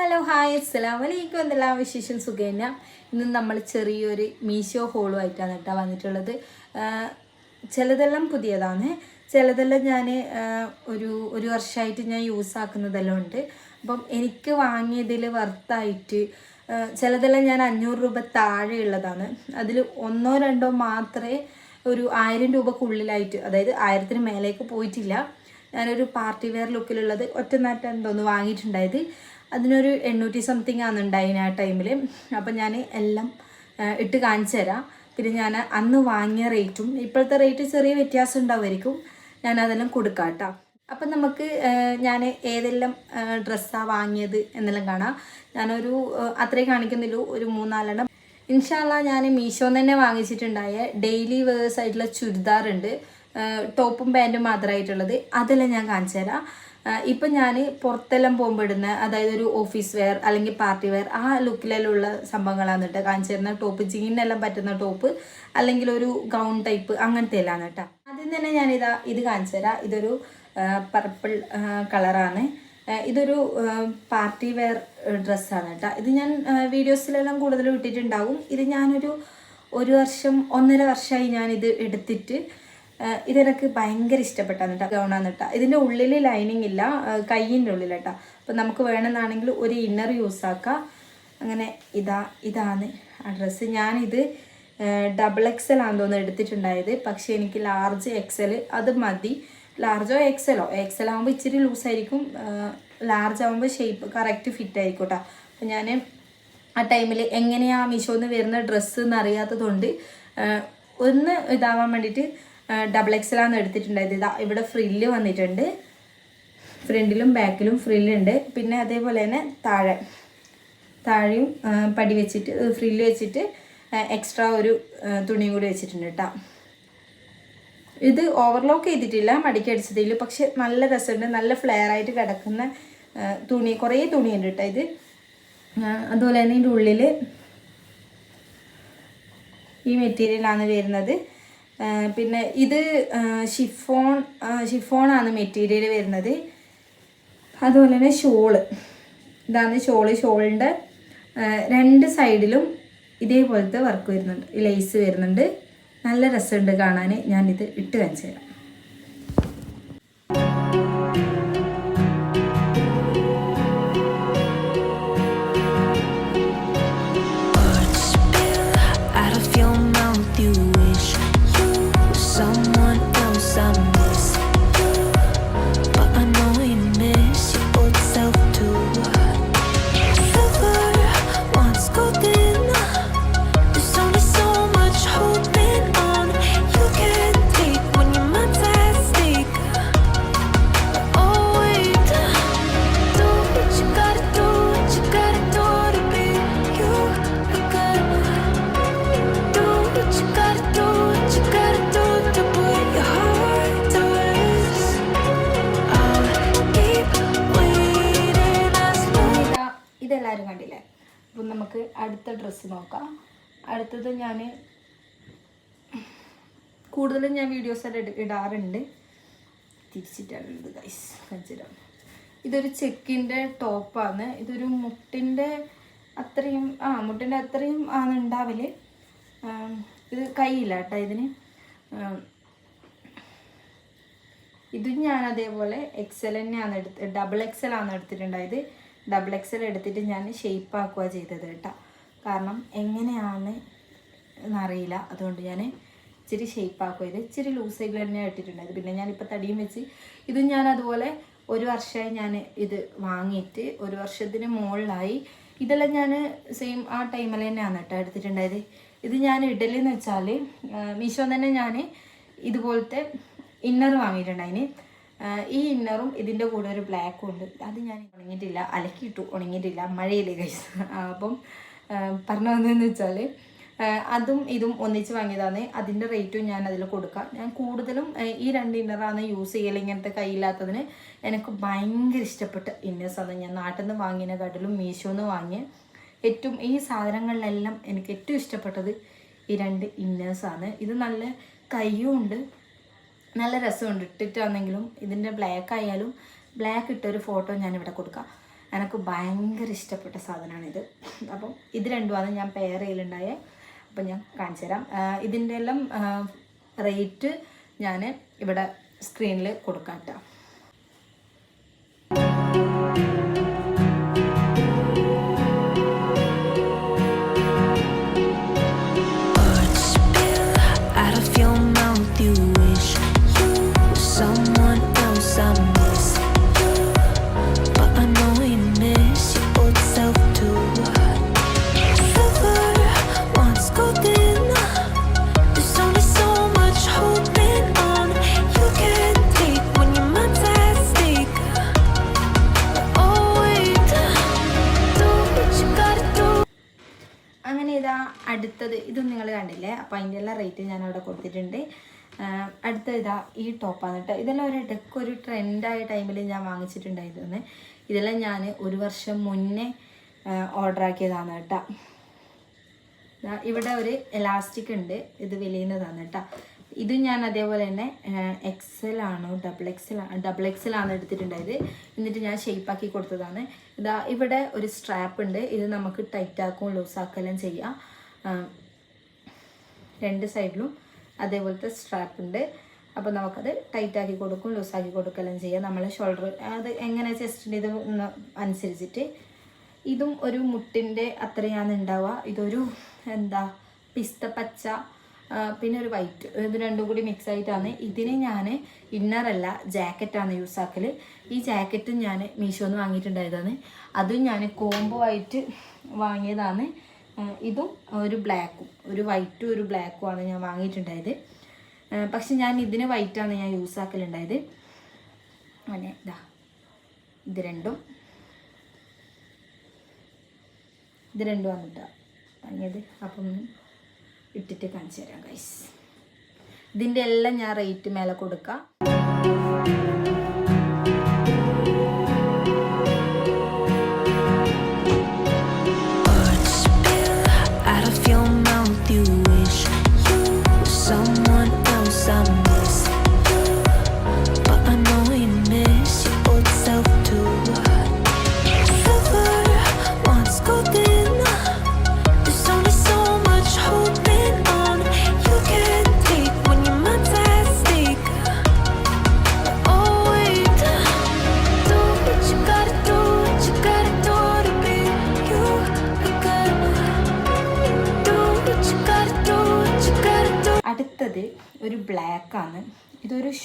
Hello hi അസ്സലാം വലൈക്കും എന്തെല്ലാം വിശേഷം? സുഖേന. ഇന്ന് നമ്മൾ ചെറിയൊരു മീഷോ ഹോളുമായിട്ടാണ് കേട്ടോ വന്നിട്ടുള്ളത്. ചിലതെല്ലാം പുതിയതാണ്. ചിലതെല്ലാം ഞാൻ ഒരു ഒരു വർഷമായിട്ട് ഞാൻ യൂസ് ആക്കുന്നതെല്ലാം ഉണ്ട്. അപ്പം എനിക്ക് വാങ്ങിയതിൽ വർത്തായിട്ട് ചിലതെല്ലാം ഞാൻ അഞ്ഞൂറ് രൂപ താഴെയുള്ളതാണ് അതിൽ ഒന്നോ രണ്ടോ മാത്രമേ ഒരു ആയിരം രൂപക്കുള്ളിലായിട്ട് അതായത് ആയിരത്തിന് മേലേക്ക് പോയിട്ടില്ല. ഞാനൊരു പാർട്ടി വെയർ ലുക്കിലുള്ളത് ഒറ്റനാട്ടം എന്തോന്ന് വാങ്ങിയിട്ടുണ്ടായത്. അതിനൊരു എണ്ണൂറ്റി സംതിങ് ആണ് ഉണ്ടായിന് ആ ടൈമിൽ അപ്പം ഞാൻ എല്ലാം ഇട്ട് കാണിച്ചു തരാം. പിന്നെ ഞാൻ അന്ന് വാങ്ങിയ റേറ്റും ഇപ്പോഴത്തെ റേറ്റ് ചെറിയ വ്യത്യാസം ഉണ്ടാവുമായിരിക്കും. ഞാൻ അതെല്ലാം കൊടുക്കാം കേട്ടോ. അപ്പം നമുക്ക് ഞാൻ ഏതെല്ലാം ഡ്രസ്സാണ് വാങ്ങിയത് എന്നെല്ലാം കാണാം. ഞാനൊരു അത്രേ കാണിക്കുന്നില്ലൂ ഒരു മൂന്നാലെണ്ണം. ഇൻഷാല്ല ഞാൻ മീഷോന്ന് തന്നെ വാങ്ങിച്ചിട്ടുണ്ടായ ഡെയിലി വേഴ്സ് ആയിട്ടുള്ള ചുരിദാറുണ്ട്. ടോപ്പും പാന്റും മാത്രമായിട്ടുള്ളത് അതെല്ലാം ഞാൻ കാണിച്ചു തരാം. ഇപ്പം ഞാൻ പുറത്തെല്ലാം പോകുമ്പോൾ ഇടുന്ന അതായത് ഒരു ഓഫീസ് വെയർ അല്ലെങ്കിൽ പാർട്ടി വെയർ ആ ലുക്കിലെല്ലാം സംഭവങ്ങളാണ് കേട്ടോ കാണിച്ചു തരുന്ന. ടോപ്പ് ജീനെല്ലാം പറ്റുന്ന ടോപ്പ് അല്ലെങ്കിൽ ഒരു ഗൗൺ ടൈപ്പ് അങ്ങനത്തെ എല്ലാം കേട്ടോ. ആദ്യം തന്നെ ഞാനിതാ ഇത് കാണിച്ചു തരാം. ഇതൊരു പർപ്പിൾ കളറാണ് ഇതൊരു പാർട്ടി വെയർ ഡ്രസ്സാണ് കേട്ടോ. ഇത് ഞാൻ വീഡിയോസിലെല്ലാം കൂടുതൽ ഇട്ടിട്ടുണ്ടാകും ഇത് ഞാനൊരു ഒരു വർഷം ഒന്നര വർഷമായി ഞാനിത് എടുത്തിട്ട് ഇതെനിക്ക് ഭയങ്കര ഇഷ്ടപ്പെട്ടാണ് കേട്ടോ ഗൗണാന്ന് കേട്ടോ ഇതിന്റെ ഉള്ളിൽ ലൈനിങ് ഇല്ല. കയ്യിന്റെ ഉള്ളിൽ കേട്ടോ അപ്പം നമുക്ക് വേണമെന്നാണെങ്കിൽ ഒരു ഇന്നർ യൂസ് ആക്കാം. അങ്ങനെ ഇതാ ഇതാണ് ആ ഡ്രസ്സ് ഞാനിത് ഡബിൾ എക്സൽ ആണെന്ന് തോന്നുന്നു എടുത്തിട്ടുണ്ടായത്. പക്ഷേ എനിക്ക് ലാർജ് എക്സൽ അത് മതി. ലാർജോ എക്സലോ എക്സൽ ആകുമ്പോൾ ഇച്ചിരി ലൂസായിരിക്കും ലാർജ് ആകുമ്പോൾ ഷേപ്പ് കറക്റ്റ് ഫിറ്റ് ആയിരിക്കും കേട്ടോ അപ്പം ഞാൻ ആ ടൈമിൽ എങ്ങനെയാണ് മീഷോന്ന് വരുന്ന ഡ്രസ്സ് എന്ന് അറിയാത്തതുകൊണ്ട് ഒന്ന് ഇതാവാൻ വേണ്ടിയിട്ട് ഡബിൾ എക്സലാണ് എടുത്തിട്ടുണ്ടായത്. ഇതാ ഇവിടെ ഫ്രില്ല് വന്നിട്ടുണ്ട്. ഫ്രണ്ടിലും ബാക്കിലും ഫ്രില്ലുണ്ട് പിന്നെ അതേപോലെ തന്നെ താഴെ. താഴെയും പടി വെച്ചിട്ട് ഫ്രില്ല് വെച്ചിട്ട് എക്സ്ട്രാ ഒരു തുണി തുണിയും കൂടി വെച്ചിട്ടുണ്ട് കേട്ടോ ഇത് ഓവർലോക്ക് ചെയ്തിട്ടില്ല മടിക്കടിച്ചതിൽ പക്ഷെ നല്ല രസമുണ്ട്. നല്ല ഫ്ലെയർ ആയിട്ട് കിടക്കുന്ന തുണി കുറേ തുണിയുണ്ട് കേട്ടോ ഇത്. അതുപോലെ തന്നെ ഇതിന്റെ ഉള്ളിൽ ഈ മെറ്റീരിയലാണ് വരുന്നത്. പിന്നെ ഇത് ഷിഫോൺ ഷിഫോണാണ് മെറ്റീരിയൽ വരുന്നത്. അതുപോലെ തന്നെ ഷോൾ ഇതാണ് ഷോൾ ഷോളിന്റെ രണ്ട് സൈഡിലും ഇതേപോലത്തെ വർക്ക് വരുന്നുണ്ട്. ലേസ് വരുന്നുണ്ട്. നല്ല രസമുണ്ട് കാണാൻ. ഞാനിത് ഇട്ട് കാണിച്ചു തരാം. ഡ്രസ്സ് നോക്കാം. അടുത്തത് ഞാൻ കൂടുതലും ഞാൻ വീഡിയോസ് എല്ലാം ഇട- ഇടാറുണ്ട്. തിരിച്ചിട്ടാണുള്ളത് ഗൈസ് കഞ്ചിരം ഇതൊരു ചെക്കിന്റെ ടോപ്പാണ് ഇതൊരു മുട്ടിന്റെ അത്രയും ആ മുട്ടിന്റെ അത്രയും ആണ് ഉണ്ടാവൽ. ഇത് കൈയില്ല കേട്ടോ ഇതിന്. ഇതും ഞാൻ അതേപോലെ എക്സൽ തന്നെയാണ് എടുത്ത് ഡബിൾ എക്സൽ ആണ് എടുത്തിട്ടുണ്ടായത്. ഡബിൾ എക്സൽ എടുത്തിട്ട് ഞാൻ ഷെയ്പ്പാക്കുക ചെയ്തത് കേട്ടോ കാരണം എങ്ങനെയാണ് എന്നറിയില്ല. അതുകൊണ്ട് ഞാൻ ഇച്ചിരി ഷേപ്പ് ആക്കുക ഇച്ചിരി ലൂസായിട്ട് തന്നെ ഇട്ടിട്ടുണ്ടായത്. പിന്നെ ഞാനിപ്പോൾ തടിയും വെച്ച് ഇതും ഞാൻ അതുപോലെ ഒരു വർഷമായി ഞാൻ ഇത് വാങ്ങിയിട്ട് ഒരു വർഷത്തിന് മുകളിലായി ഇതെല്ലാം ഞാൻ സെയിം ആ ടൈമിൽ തന്നെയാണ് കേട്ടോ എടുത്തിട്ടുണ്ടായത്. ഇത് ഞാൻ ഇഡലിന്ന് വെച്ചാൽ മീഷോ തന്നെ ഞാൻ ഇതുപോലത്തെ ഇന്നർ വാങ്ങിയിട്ടുണ്ടായിന്. ഈ ഇന്നറും ഇതിന്റെ കൂടെ ഒരു ബ്ലാക്കും ഉണ്ട്. അത് ഞാൻ ഉണങ്ങിയിട്ടില്ല. അലക്കിയിട്ടു ഉണങ്ങിയിട്ടില്ല. മഴയില്ലേ കൈസ് അപ്പം പറഞ്ഞു വന്നതെന്ന് വെച്ചാൽ അതും ഇതും ഒന്നിച്ച് വാങ്ങിയതാണ്. അതിന്റെ റേറ്റും ഞാൻ അതിൽ കൊടുക്കാം. ഞാൻ കൂടുതലും ഈ രണ്ട് ഇന്നറാണ് യൂസ് ചെയ്യൽ ഇങ്ങനത്തെ കയ്യില്ലാത്തതിന് എനിക്ക് ഭയങ്കര ഇഷ്ടപ്പെട്ട ഇന്നേഴ്സാണ് ഞാൻ നാട്ടിൽ നിന്ന് വാങ്ങിയതിനെക്കാട്ടിലും മീഷോന്ന് വാങ്ങിയ ഏറ്റവും ഈ സാധനങ്ങളിലെല്ലാം എനിക്ക് ഏറ്റവും ഇഷ്ടപ്പെട്ടത് ഈ രണ്ട് ഇന്നേഴ്സാണ് ഇത് നല്ല കയ്യും ഉണ്ട്. നല്ല രസമുണ്ട്. ഇട്ടിട്ടാണെങ്കിലും ഇതിന്റെ ബ്ലാക്ക് ആയാലും ബ്ലാക്ക് ഇട്ടൊരു ഫോട്ടോ ഞാനിവിടെ കൊടുക്കാം. എനിക്ക് ഭയങ്കര ഇഷ്ടപ്പെട്ട സാധനമാണിത് അപ്പം ഇത് രണ്ടുമാണ് ഞാൻ പെയർ ചെയ്യലുണ്ടായേ. അപ്പം ഞാൻ കാണിച്ചു തരാം. ഇതിന്റെ എല്ലാം റേറ്റ് ഞാൻ ഇവിടെ സ്ക്രീനിൽ കൊടുക്കാം കേട്ടോ അടുത്തത് ഇതൊന്നും നിങ്ങൾ കണ്ടില്ലേ? അപ്പോൾ അതിന്റെ എല്ലാം റേറ്റ് ഞാൻ അവിടെ കൊടുത്തിട്ടുണ്ട്. അടുത്ത ഇതാ ഈ ടോപ്പാണ് കേട്ടോ ഇതെല്ലാം ഒരു ഇടയ്ക്ക് ഒരു ട്രെൻഡായ ടൈമിൽ ഞാൻ വാങ്ങിച്ചിട്ടുണ്ടായിരുന്നു. ഇതെല്ലാം ഞാൻ ഒരു വർഷം മുന്നേ ഓർഡർ ആക്കിയതാണ് കേട്ടോ ഇവിടെ ഒരു എലാസ്റ്റിക് ഉണ്ട്. ഇത് വലിയുന്നതാണ് കേട്ടോ ഇത് ഞാൻ അതേപോലെ തന്നെ എക്സൽ ആണോ ഡബിൾ എക്സൽ ഡബിൾ എക്സൽ ആണ് എടുത്തിട്ടുണ്ടായത്. എന്നിട്ട് ഞാൻ ഷെയ്പ്പാക്കി കൊടുത്തതാണ്. ഇതാ ഇവിടെ ഒരു സ്ട്രാപ്പ് ഉണ്ട്. ഇത് നമുക്ക് ടൈറ്റ് ആക്കുകയും ലൂസാക്കുകയെല്ലാം ചെയ്യാം. രണ്ട് സൈഡിലും അതേപോലത്തെ സ്ട്രാപ്പ് ഉണ്ട്. അപ്പോൾ നമുക്കത് ടൈറ്റ് ആക്കി കൊടുക്കും ലൂസാക്കി കൊടുക്കുകയെല്ലാം ചെയ്യാം. നമ്മൾ ഷോൾഡർ അത് എങ്ങനെ ചെസ്റ്റിന്റെ ഇത് അനുസരിച്ചിട്ട്. ഇതും ഒരു മുട്ടിന്റെ അത്രയാണ് ഉണ്ടാവുക. ഇതൊരു എന്താ പിസ്ത പച്ച പിന്നെ ഒരു വൈറ്റ് ഇത് രണ്ടും കൂടി മിക്സ് ആയിട്ടാണ്. ഇതിന് ഞാൻ ഇന്നറല്ല ജാക്കറ്റാണ് യൂസ് ആക്കൽ ഈ ജാക്കറ്റും ഞാൻ മീഷോന്ന് വാങ്ങിയിട്ടുണ്ടായതാണ്. അതും ഞാൻ കോംബോ ആയിട്ട് വാങ്ങിയതാണ്. ഇതും ഒരു ബ്ലാക്കും ഒരു വൈറ്റും ഒരു ബ്ലാക്കും ആണ് ഞാൻ വാങ്ങിയിട്ടുണ്ടായത്. പക്ഷെ ഞാൻ ഇതിന് വൈറ്റാണ് ഞാൻ യൂസ് ആക്കലുണ്ടായത്. അങ്ങനെ ഇതാ ഇത് രണ്ടും. ഇത് രണ്ടും വന്നിട്ടാ വാങ്ങിയത്. അപ്പം ഇട്ടിട്ട് കാണിച്ചു തരാം ഗൈസ് ഇതിന്റെ എല്ലാം ഞാൻ റേറ്റ് മേലെ കൊടുക്കാം.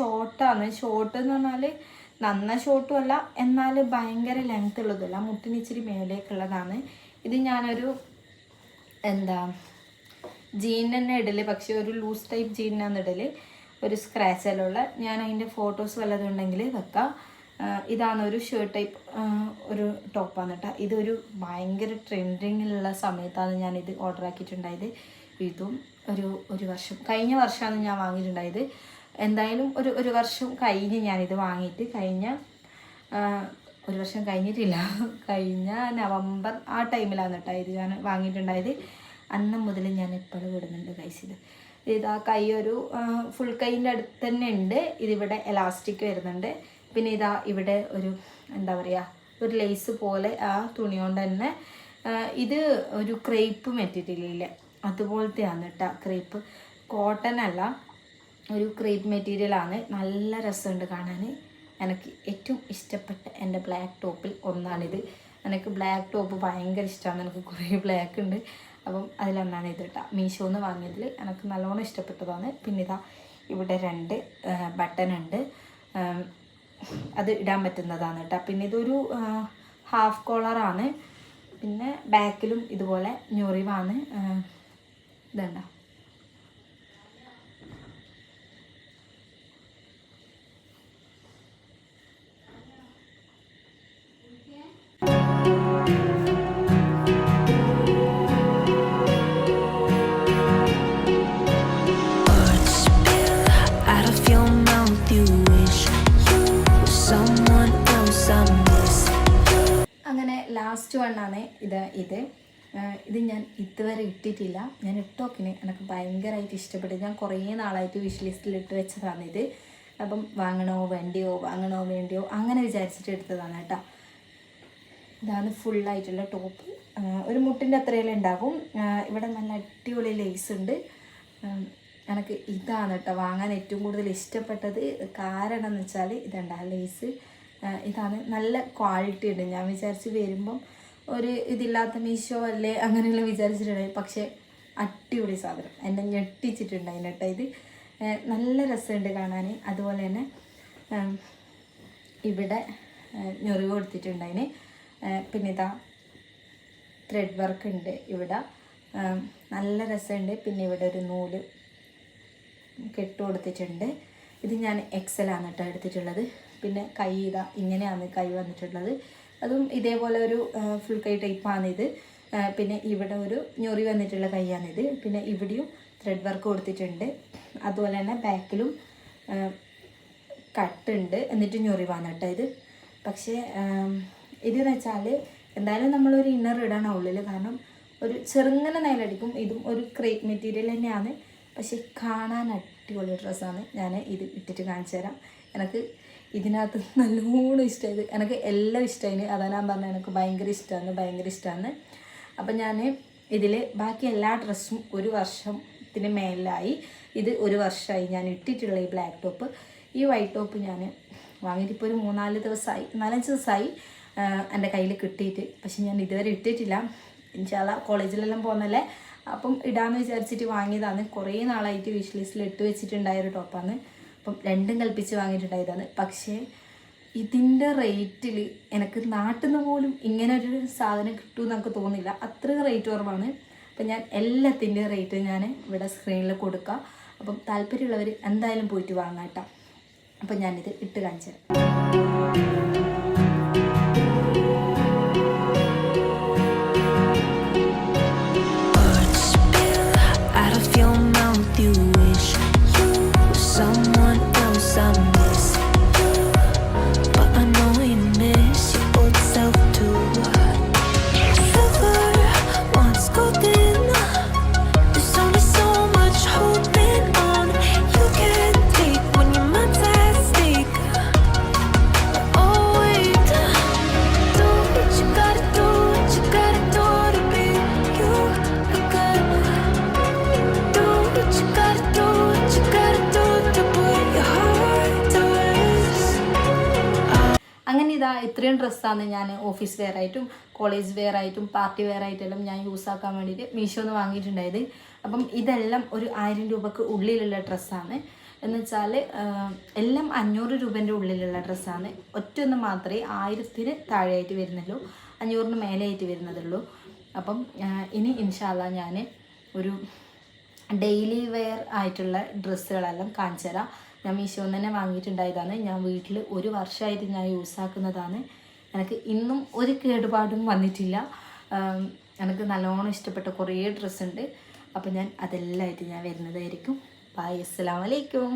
ഷോർട്ടാണ് ഷോർട്ട് എന്ന് പറഞ്ഞാൽ നന്ന ഷോർട്ടും അല്ല എന്നാൽ ഭയങ്കര ലെങ്ത് ഉള്ളതല്ല മുട്ടിന് ഇച്ചിരി മേലേക്കുള്ളതാണ് ഇത് ഞാനൊരു എന്താ ജീൻ തന്നെ ഇടൽ. പക്ഷേ ഒരു ലൂസ് ടൈപ്പ് ജീനാണ് ഇടൽ. ഒരു സ്ക്രാച്ചെല്ലാം ഉള്ള. ഞാൻ അതിന്റെ ഫോട്ടോസ് വല്ലതും ഉണ്ടെങ്കിൽ വെക്കാം. ഇതാണ് ഒരു ഷർട്ട് ടൈപ്പ് ഒരു ടോപ്പാണ് കേട്ടോ ഇതൊരു ഭയങ്കര ട്രെൻഡിങ്ങിലുള്ള സമയത്താണ് ഞാൻ ഇത് ഓർഡർ ആക്കിയിട്ടുണ്ടായത്. ഇതും ഒരു ഒരു വർഷം കഴിഞ്ഞ വർഷമാണ് ഞാൻ വാങ്ങിയിട്ടുണ്ടായത്. എന്തായാലും ഒരു ഒരു വർഷം കഴിഞ്ഞ് ഞാനിത് വാങ്ങിയിട്ട് കഴിഞ്ഞ ഒരു വർഷം കഴിഞ്ഞിട്ടില്ല. കഴിഞ്ഞ നവംബർ ആ ടൈമിലാണ് കേട്ടോ ഇത് ഞാൻ വാങ്ങിയിട്ടുണ്ടായത്. അന്ന് മുതൽ ഞാൻ എപ്പോഴും വിടുന്നുണ്ട് ഇത്. ഇത് ആ കൈ ഒരു ഫുൾ കൈന്റെ അടുത്ത് തന്നെ ഉണ്ട്. ഇതിവിടെ എലാസ്റ്റിക് വരുന്നുണ്ട്. പിന്നെ ഇതാ ഇവിടെ ഒരു എന്താ പറയുക ഒരു ലേസ് പോലെ ആ തുണി കൊണ്ട് തന്നെ ഇത് ഒരു ക്രേപ്പ് മെറ്റീരിയലില്ലേ അതുപോലത്തെയാണ് കേട്ടോ ക്രേപ്പ് കോട്ടൺ അല്ല. ഒരു ക്രീപ്പ് മെറ്റീരിയലാണ് നല്ല രസമുണ്ട് കാണാൻ എനിക്ക് ഏറ്റവും ഇഷ്ടപ്പെട്ട എന്റെ ബ്ലാക്ക് ടോപ്പിൽ ഒന്നാണിത്. എനിക്ക് ബ്ലാക്ക് ടോപ്പ് ഭയങ്കര ഇഷ്ടമാണ് എനിക്ക് കുറേ ബ്ലാക്ക് ഉണ്ട്. അപ്പം അതിലൊന്നാണ് ഇത് കേട്ടോ മീഷോന്ന് വാങ്ങിയതിൽ എനിക്ക് നല്ലോണം ഇഷ്ടപ്പെട്ടതാണ്. പിന്നെ ഇതാ ഇവിടെ രണ്ട് ബട്ടൺ ഉണ്ട്. അത് ഇടാൻ പറ്റുന്നതാണ് കേട്ടോ പിന്നെ ഇതൊരു ഹാഫ് കോളറാണ് പിന്നെ ബാക്കിലും ഇതുപോലെ ഞൊറിവാണ് ഇതുണ്ടോ അങ്ങനെ ലാസ്റ്റ് വണ്ണാണ് ഇത് ഇത്. ഇത് ഞാൻ ഇതുവരെ ഇട്ടിട്ടില്ല. ഞാൻ ഇട്ടോക്കിന് എനിക്ക് ഭയങ്കരമായിട്ട് ഇഷ്ടപ്പെട്ടു. ഞാൻ കുറേ നാളായിട്ട് വിഷ് ലിസ്റ്റിൽ ഇട്ട് വെച്ചതാണ് ഇത്. അപ്പം വാങ്ങണോ വേണ്ടിയോ വാങ്ങണോ വേണ്ടിയോ അങ്ങനെ വിചാരിച്ചിട്ട് എടുത്തതാണ് കേട്ടോ. ഇതാണ് ഫുള്ളായിട്ടുള്ള ടോപ്പ് ഒരു മുട്ടിന്റെ അത്രയെല്ലാം ഉണ്ടാകും. ഇവിടെ നല്ല അടിപൊളി ലേസ് ഉണ്ട്. എനിക്ക് ഇതാണ് കേട്ടോ വാങ്ങാൻ ഏറ്റവും കൂടുതൽ ഇഷ്ടപ്പെട്ടത്. കാരണം എന്ന് വെച്ചാൽ ഇതുണ്ട് ആ ലേസ് ഇതാണ് നല്ല ക്വാളിറ്റി ഉണ്ട്. ഞാൻ വിചാരിച്ച് വരുമ്പം ഒരു ഇതില്ലാത്ത മീഷോ അല്ലേ അങ്ങനെയുള്ള വിചാരിച്ചിട്ടുണ്ടായി. പക്ഷേ അടിപൊളി സാധനം. എന്നെ ഞെട്ടിച്ചിട്ടുണ്ടായി കേട്ടോ ഇത്. നല്ല രസമുണ്ട് കാണാൻ അതുപോലെ തന്നെ ഇവിടെ ഞൊറി കൊടുത്തിട്ടുണ്ടതിന് പിന്നെ ഇതാ ത്രെഡ് വർക്ക് ഉണ്ട് ഇവിടെ. നല്ല രസമുണ്ട്. പിന്നെ ഇവിടെ ഒരു നൂൽ കെട്ട് കൊടുത്തിട്ടുണ്ട്. ഇത് ഞാൻ എക്സലാണ് കേട്ടോ എടുത്തിട്ടുള്ളത്. പിന്നെ കൈ ഇതാ ഇങ്ങനെയാണ് കൈ വന്നിട്ടുള്ളത്. അതും ഇതേപോലെ ഒരു ഫുൾ കൈ ടൈപ്പാണിത് പിന്നെ ഇവിടെ ഒരു ഞൊറി വന്നിട്ടുള്ള കൈയാണിത് പിന്നെ ഇവിടെയും ത്രെഡ് വർക്ക് കൊടുത്തിട്ടുണ്ട്. അതുപോലെ തന്നെ ബാക്കിലും കട്ടുണ്ട് എന്നിട്ട് ഞൊറിവാണ് കേട്ടോ ഇത്. പക്ഷേ ഇതെന്ന് വെച്ചാൽ എന്തായാലും നമ്മളൊരു ഇന്നർ ഇടണം ഉള്ളിൽ കാരണം ഒരു ചെറുങ്ങനെ നൈലടിക്കും ഇതും ഒരു ക്രേപ്പ് മെറ്റീരിയൽ തന്നെയാണ്. പക്ഷേ കാണാൻ അടിപൊളി ഡ്രസ്സാണ്. ഞാൻ ഇത് ഇട്ടിട്ട് കാണിച്ചു തരാം. എനിക്ക് ഇതിനകത്ത് നല്ലോണം ഇഷ്ടമായത് എനിക്ക് എല്ലാം ഇഷ്ടമായി അതാണ് ഞാൻ പറഞ്ഞത്. എനിക്ക് ഭയങ്കര ഇഷ്ടമാണ് ഭയങ്കര ഇഷ്ടമാണ് അപ്പം ഞാൻ ഇതിൽ ബാക്കി എല്ലാ ഡ്രസ്സും ഒരു വർഷത്തിന് മേലായി. ഇത് ഒരു വർഷമായി ഞാൻ ഇട്ടിട്ടുള്ള ഈ ബ്ലാക്ക് ടോപ്പ് ഈ വൈറ്റ് ടോപ്പ് ഞാൻ വാങ്ങിയിട്ട് ഇപ്പോൾ ഒരു മൂന്നാൽ ദിവസമായി നാലഞ്ച് ദിവസമായി എന്റെ കയ്യിൽ കിട്ടിയിട്ട്. പക്ഷെ ഞാൻ ഇതുവരെ ഇട്ടിട്ടില്ല. ഇൻഷാല്ല കോളേജിലെല്ലാം പോകുന്നല്ലേ അപ്പം ഇടാമെന്ന് വിചാരിച്ചിട്ട് വാങ്ങിയതാണ്. കുറേ നാളായിട്ട് വിഷ് ലിസ്റ്റിൽ ഇട്ട് വെച്ചിട്ടുണ്ടായൊരു ടോപ്പാണ് അപ്പം രണ്ടും കൽപ്പിച്ച് വാങ്ങിയിട്ടുണ്ടായതാണ്. പക്ഷേ ഇതിന്റെ റേറ്റിൽ എനിക്ക് നാട്ടിൽ നിന്ന് പോലും ഇങ്ങനെ ഒരു സാധനം കിട്ടുമെന്ന് എനിക്ക് തോന്നില്ല അത്ര റേറ്റ് കുറവാണ്. അപ്പം ഞാൻ എല്ലാത്തിന്റെ റേറ്റ് ഞാൻ ഇവിടെ സ്ക്രീനിൽ കൊടുക്കാം. അപ്പം താല്പര്യമുള്ളവർ എന്തായാലും പോയിട്ട് വാങ്ങാം കേട്ടോ. അപ്പം ഞാനിത് ഇട്ട് കാണിച്ചു തരാം Some. ഇത്രയും ഡ്രസ്സാണ് ഞാൻ ഓഫീസ് വെയർ ആയിട്ടും കോളേജ് വെയർ ആയിട്ടും പാർട്ടി വെയർ ആയിട്ടെല്ലാം ഞാൻ യൂസ് ആക്കാൻ വേണ്ടിയിട്ട് മീഷോ നിന്ന് വാങ്ങിയിട്ടുണ്ടായത്. അപ്പം ഇതെല്ലാം ഒരു ആയിരം രൂപക്ക് ഉള്ളിലുള്ള ഡ്രസ്സാണ്. എന്ന് വെച്ചാൽ എല്ലാം അഞ്ഞൂറ് രൂപേന്റെ ഉള്ളിലുള്ള ഡ്രസ്സാണ്. ഒറ്റൊന്ന് മാത്രമേ ആയിരത്തിന് താഴെയായിട്ട് വരുന്നുള്ളൂ. അഞ്ഞൂറിന് മേലെയായിട്ട് വരുന്നതുള്ളൂ. അപ്പം ഇനി ഇൻഷാല്ല ഞാൻ ഒരു ഡെയിലി വെയർ ആയിട്ടുള്ള ഡ്രസ്സുകളെല്ലാം കാണിച്ചു തരാം ഞാൻ മീഷോന്ന് തന്നെ വാങ്ങിയിട്ടുണ്ടായതാണ്. ഞാൻ വീട്ടിൽ ഒരു വർഷമായിട്ട് ഞാൻ യൂസ് ആക്കുന്നതാണ്. എനിക്ക് ഇന്നും ഒരു കേടുപാടും വന്നിട്ടില്ല. എനിക്ക് നല്ലോണം ഇഷ്ടപ്പെട്ട കുറേ ഡ്രസ്സുണ്ട് അപ്പോൾ ഞാൻ അതെല്ലാമായിട്ട് ഞാൻ വരുന്നതായിരിക്കും. ബായ് അസ്സലാമലൈക്കും